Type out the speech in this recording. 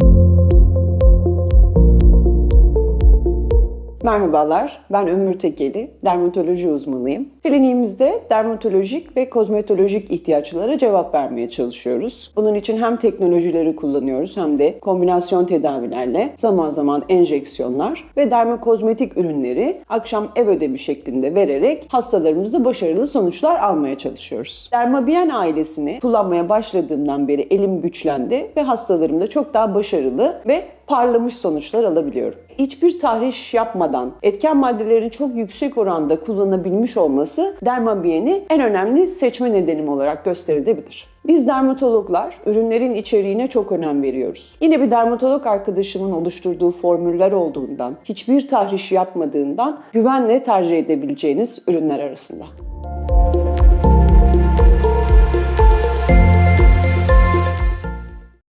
Thank you. Merhabalar, ben Ömür Tekeli, dermatoloji uzmanıyım. Kliniğimizde dermatolojik ve kozmetolojik ihtiyaçlara cevap vermeye çalışıyoruz. Bunun için hem teknolojileri kullanıyoruz hem de kombinasyon tedavilerle zaman zaman enjeksiyonlar ve dermokozmetik ürünleri akşam ev ödevi şeklinde vererek hastalarımızda başarılı sonuçlar almaya çalışıyoruz. Dermabien ailesini kullanmaya başladığımdan beri elim güçlendi ve hastalarımda çok daha başarılı ve parlamış sonuçlar alabiliyorum. Hiçbir tahriş yapmadan etken maddelerin çok yüksek oranda kullanabilmiş olması Dermabien'i en önemli seçme nedenim olarak gösterilebilir. Biz dermatologlar ürünlerin içeriğine çok önem veriyoruz. Yine bir dermatolog arkadaşımın oluşturduğu formüller olduğundan, hiçbir tahriş yapmadığından güvenle tercih edebileceğiniz ürünler arasında.